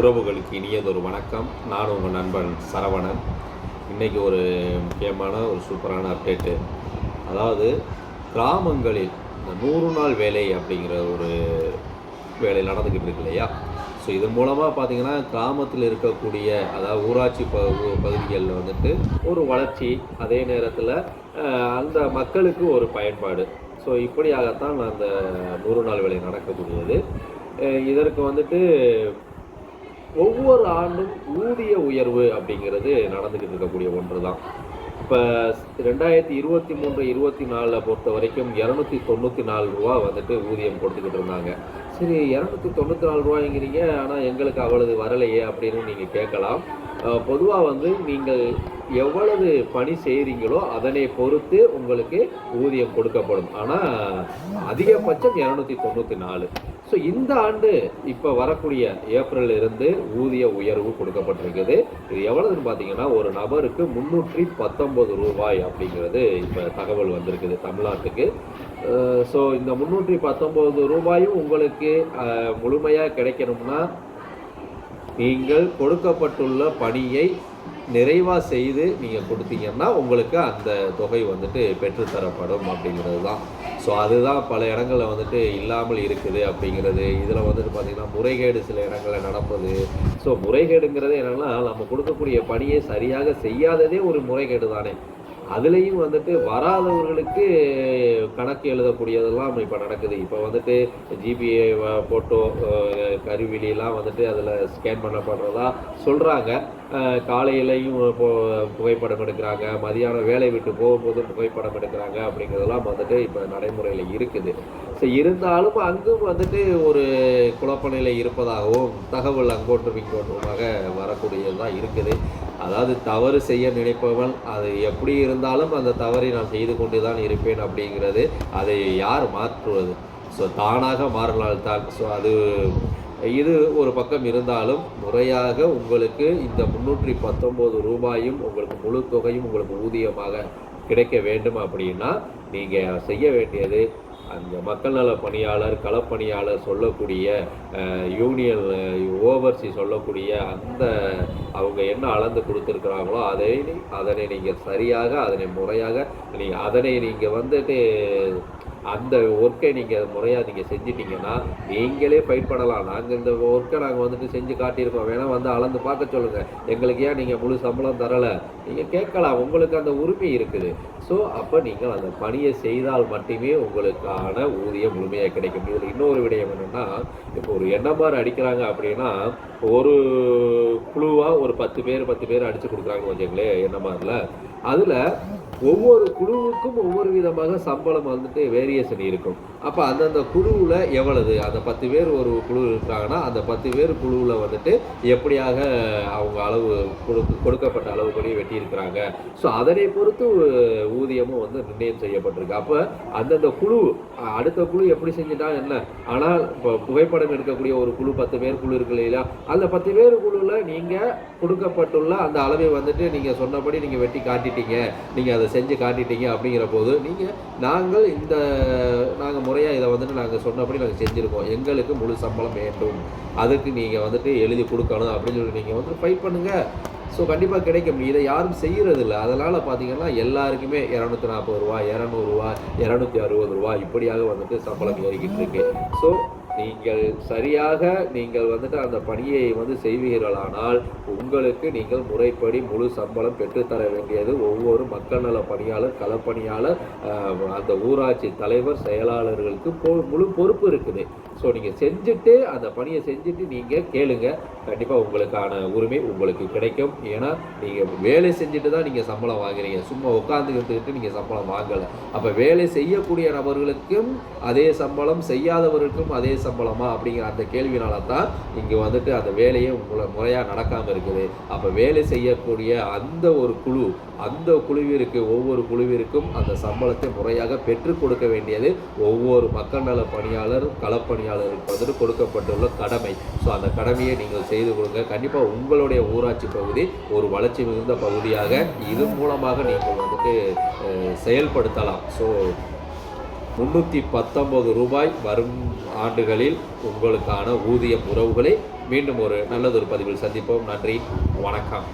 உறவுகளுக்கு இனியதொரு வணக்கம். நான் உங்கள் நண்பன் சரவணன். இன்றைக்கி ஒரு முக்கியமான ஒரு சூப்பரான அப்டேட்டு அதாவது கிராமங்களில் இந்த நூறு நாள் வேலை அப்படிங்கிற ஒரு வேலை நடந்துக்கிட்டு இருக்கு இல்லையா? ஸோ இதன் மூலமாக பார்த்தீங்கன்னா கிராமத்தில் இருக்கக்கூடிய அதாவது ஊராட்சி ப பகுதிகளில் வந்துட்டு ஒரு வளர்ச்சி அதே நேரத்தில் அந்த மக்களுக்கு ஒரு பயன்பாடு. ஸோ இப்படியாகத்தான் அந்த நூறு நாள் வேலை நடக்கக்கூடியது. இதற்கு வந்துட்டு ஒவ்வொரு ஆண்டும் ஊதிய உயர்வு அப்படிங்கிறது நடந்துக்கிட்டு இருக்கக்கூடிய ஒன்று தான் இப்போ ரெண்டாயிரத்தி இருபத்தி மூன்று இருபத்தி நாலில் பொறுத்த வரைக்கும் இரநூத்தி தொண்ணூற்றி நாலு ரூபா வந்துட்டு ஊதியம் கொடுத்துக்கிட்டு இருந்தாங்க. சரி இரநூத்தி தொண்ணூற்றி நாலு ரூபாய்ங்கிறீங்க ஆனால் எங்களுக்கு அவ்வளவு வரலையே அப்படின்னு நீங்கள் கேட்கலாம். பொதுவாக வந்து நீங்கள் எவ்வளவு பணி செய்கிறீங்களோ அதனை பொறுத்து உங்களுக்கு ஊதியம் கொடுக்கப்படும். ஆனால் அதிகபட்சம் இரநூத்தி தொண்ணூற்றி நாலு. ஸோ இந்த ஆண்டு இப்போ வரக்கூடிய ஏப்ரல் இருந்து ஊதிய உயர்வு கொடுக்கப்பட்டிருக்குது. இது எவ்வளவுன்னு பார்த்தீங்கன்னா ஒரு நபருக்கு முந்நூற்றி பத்தொன்பது ரூபாய் அப்படிங்கிறது இப்போ தகவல் வந்திருக்குது தமிழ்நாட்டுக்கு. ஸோ இந்த முந்நூற்றி பத்தொன்பது ரூபாயும் உங்களுக்கு முழுமையாக கிடைக்கணும்னா நீங்கள் கொடுக்கப்பட்டுள்ள பணியை நிறைவாக செய்து நீங்கள் கொடுத்தீங்கன்னா உங்களுக்கு அந்த தொகை வந்துட்டு பெற்றுத்தரப்படும் அப்படிங்கிறது தான் ஸோ அதுதான் பல இடங்களில் வந்துட்டு இல்லாமல் இருக்குது அப்படிங்கிறது. இதில் வந்துட்டு பார்த்திங்கன்னா முறைகேடு சில இடங்களில் நடப்பது. ஸோ முறைகேடுங்கிறது என்னென்னா நம்ம கொடுக்கக்கூடிய பணியை சரியாக செய்யாததே ஒரு முறைகேடு தானே. அதுலேயும் வந்துட்டு வராதவர்களுக்கு கணக்கு எழுதக்கூடியதெல்லாம் இப்போ நடக்குது. இப்போ வந்துட்டு ஜிபிஏ ஃபோட்டோ கருவிலாம் வந்துட்டு அதில் ஸ்கேன் பண்ணப்படுறதா சொல்கிறாங்க காலையிலையும் புகைப்படம் எடுக்கிறாங்க. மதியானம் வேலை விட்டு போகும்போது புகைப்படம் எடுக்கிறாங்க அப்படிங்கிறதெல்லாம் வந்துட்டு இப்போ நடைமுறையில் இருக்குது. ஸோ இருந்தாலும் அங்கும் வந்துட்டு ஒரு குழப்ப நிலை இருப்பதாகவும் தகவல் அங்கோன்றும் இங்கோன்றுமாக வரக்கூடியதாக இருக்குது. அதாவது தவறு செய்ய நினைப்பவன் அது எப்படி இருந்தாலும் அந்த தவறை நான் செய்து கொண்டு தான் இருப்பேன் அப்படிங்கிறது அதை யார் மாற்றுவது? ஸோ தானாக மாறினால்தான் ஸோ அது இது ஒரு பக்கம் இருந்தாலும் முறையாக உங்களுக்கு இந்த முந்நூற்றி பத்தொம்போது ரூபாயும் உங்களுக்கு முழு தொகையும் உங்களுக்கு ஊதியமாக கிடைக்க வேண்டும் அப்படின்னா நீங்கள் செய்ய வேண்டியது அந்த மக்கள் நல பணியாளர் களப்பணியாளர் சொல்லக்கூடிய யூனியன் ஓவர்சி சொல்லக்கூடிய அந்த அவங்க என்ன அளந்து கொடுத்துருக்குறாங்களோ அதை அதனை நீங்கள் சரியாக அதனை முறையாக நீங்கள் அதனை நீங்கள் வந்துட்டு அந்த ஒர்க்கை நீங்கள் முறையாக நீங்கள் செஞ்சிட்டிங்கன்னா நீங்களே ஃபைட் பண்ணலாம். நாங்கள் இந்த ஒர்க்கை நாங்கள் வந்துட்டு செஞ்சு காட்டியிருக்கோம். வேணால் வந்து அளந்து பார்க்க சொல்லுங்கள் எங்களுக்கு ஏன் நீங்கள் முழு சம்பளம் தரலை? நீங்கள் கேட்கலாம். உங்களுக்கு அந்த உரிமை இருக்குது. ஸோ அப்போ நீங்கள் அந்த பணியை செய்தால் மட்டுமே உங்களுக்கான ஊதியம் முழுமையாக கிடைக்கும். இதில் இன்னொரு விடயம் என்னென்னா இப்போ ஒரு எண்ணமாறு அடிக்கிறாங்க அப்படின்னா ஒரு குழுவாக ஒரு பத்து பேர் பத்து பேர் அடித்து கொஞ்சங்களே வச்சுங்களேன் மாதிரில? அதில் ஒவ்வொரு குழுவுக்கும் ஒவ்வொரு விதமாக சம்பளம் வந்துட்டு வேரியேஷன் இருக்கும். அப்போ அந்தந்த குழுவில் எவ்வளவு? அந்த பத்து பேர் ஒரு குழு இருக்காங்கன்னா அந்த பத்து பேர் குழுவில் வந்துட்டு எப்படியாக அவங்க அளவு கொடுக்க கொடுக்கப்பட்ட அளவுபடி வெட்டியிருக்கிறாங்க. ஸோ அதனை பொறுத்து ஊதியமும் வந்து நிர்ணயம் செய்யப்பட்டிருக்கு. அப்போ அந்தந்த குழு அடுத்த குழு எப்படி செஞ்சுட்டா என்ன? ஆனால் இப்போ புகைப்படம் எடுக்கக்கூடிய ஒரு குழு பத்து பேர் குழு இருக்கு இல்லையா? அந்த பத்து பேர் குழுவில் நீங்கள் கொடுக்கப்பட்டுள்ள அந்த அளவை வந்துட்டு நீங்கள் சொன்னபடி நீங்கள் வெட்டி காட்டி காட்டிட்டீங்க நீங்கள் அதை செஞ்சு காட்டிட்டீங்க அப்படிங்கிற போது நீங்கள் நாங்கள் இந்த நாங்கள் முறையாக இதை வந்துட்டு நாங்கள் சொன்னபடி நாங்கள் செஞ்சுருக்கோம். எங்களுக்கு முழு சம்பளம் வேண்டும். அதுக்கு நீங்கள் வந்துட்டு எழுதி கொடுக்கணும் அப்படின்னு சொல்லி நீங்கள் வந்து ஃபைட் பண்ணுங்கள் ஸோ கண்டிப்பாக கிடைக்கும். இதை யாரும் செய்கிறதில்ல அதனால் பார்த்தீங்கன்னா எல்லாருக்குமே இரநூத்தி நாற்பது ரூபா இரநூறுவா இரநூத்தி அறுபது ரூபா இப்படியாக வந்துட்டு சம்பளம் ஏறிக்கிட்டு இருக்கு. ஸோ நீங்கள் சரியாக நீங்கள் வந்துட்டு அந்த பணியை வந்து செய்வீர்களானால் உங்களுக்கு நீங்கள் முறைப்படி முழு சம்பளம் பெற்றுத்தர வேண்டியது ஒவ்வொரு மக்கள் நல பணியாளர் களப்பணியாளர் அந்த ஊராட்சி தலைவர் செயலாளர்களுக்கு பொ முழு பொறுப்பு இருக்குது. ஸோ நீங்கள் செஞ்சுட்டு அந்த பணியை செஞ்சுட்டு நீங்கள் கேளுங்க. கண்டிப்பாக உங்களுக்கான உரிமை உங்களுக்கு கிடைக்கும். ஏன்னா நீங்கள் வேலை செஞ்சுட்டு தான் நீங்கள் சம்பளம் வாங்குறீங்க. சும்மா உட்காந்துக்கிட்டு நீங்கள் சம்பளம் வாங்கலை. அப்போ வேலை செய்யக்கூடிய நபர்களுக்கும் அதே சம்பளம் செய்யாதவர்களுக்கும் அதே சம்பளமா? அப்படிங்கிற அந்த கேள்வினால தான் இங்கே வந்துட்டு அந்த வேலையே உங்களை முறையாக நடக்காமல் இருக்குது. அப்போ வேலை செய்யக்கூடிய அந்த ஒரு குழு அந்த குழுவிற்கு ஒவ்வொரு குழுவிற்கும் அந்த சம்பளத்தை முறையாக பெற்றுக் கொடுக்க வேண்டியது ஒவ்வொரு மக்கள் நல பணியாளர் களப்பணி பணியாளர்களுக்கு கொடுக்கப்பட்டுள்ள கடமை. ஸோ அந்த கடமையை நீங்கள் செய்து கொடுங்க. கண்டிப்பாக உங்களுடைய ஊராட்சி பகுதி ஒரு வளர்ச்சி மிகுந்த பகுதியாக இது மூலமாக நீங்கள் வந்துட்டு செயல்படுத்தலாம். ஸோ முன்னூற்றி பத்தொம்பது ரூபாய் வரும் ஆண்டுகளில் உங்களுக்கான ஊதியம் உறவுகளை மீண்டும் ஒரு நல்லதொரு பதிவில் சந்திப்போம். நன்றி. வணக்கம்.